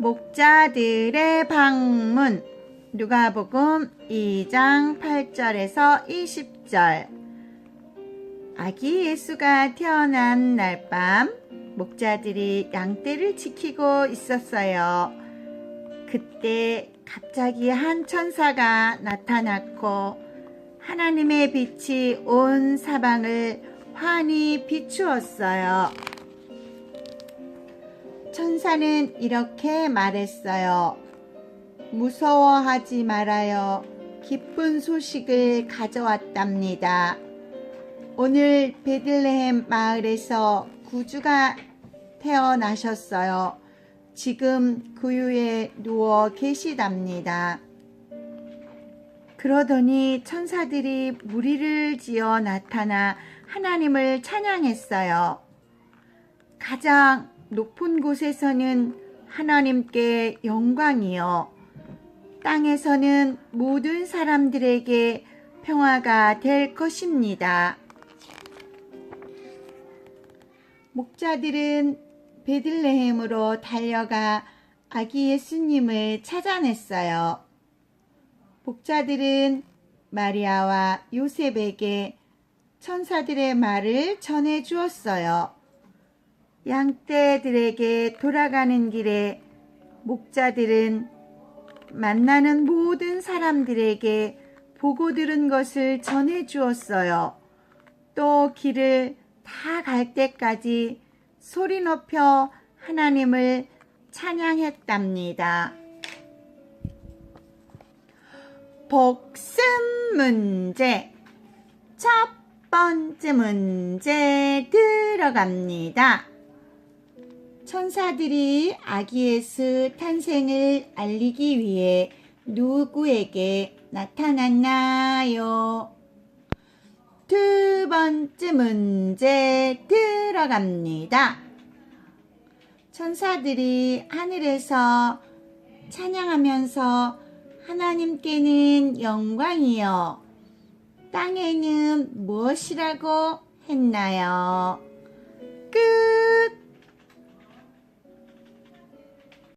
목자들의 방문 누가복음 2장 8절에서 20절 아기 예수가 태어난 날 밤 목자들이 양떼를 지키고 있었어요. 그때 갑자기 한 천사가 나타났고 하나님의 빛이 온 사방을 환히 비추었어요. 천사는 이렇게 말했어요. 무서워하지 말아요. 기쁜 소식을 가져왔답니다. 오늘 베들레헴 마을에서 구주가 태어나셨어요. 지금 구유에 누워 계시답니다. 그러더니 천사들이 무리를 지어 나타나 하나님을 찬양했어요. 가장 높은 곳에서는 하나님께 영광이요. 땅에서는 모든 사람들에게 평화가 될 것입니다. 목자들은 베들레헴으로 달려가 아기 예수님을 찾아냈어요. 목자들은 마리아와 요셉에게 천사들의 말을 전해 주었어요. 양떼들에게 돌아가는 길에 목자들은 만나는 모든 사람들에게 보고 들은 것을 전해 주었어요. 또 길을 다 갈 때까지 소리 높여 하나님을 찬양했답니다. 복습 문제. 첫 번째 문제 들어갑니다. 천사들이 아기 예수 탄생을 알리기 위해 누구에게 나타났나요? 두 번째 문제 들어갑니다. 천사들이 하늘에서 찬양하면서 하나님께는 영광이요. 땅에는 무엇이라고 했나요? 끝!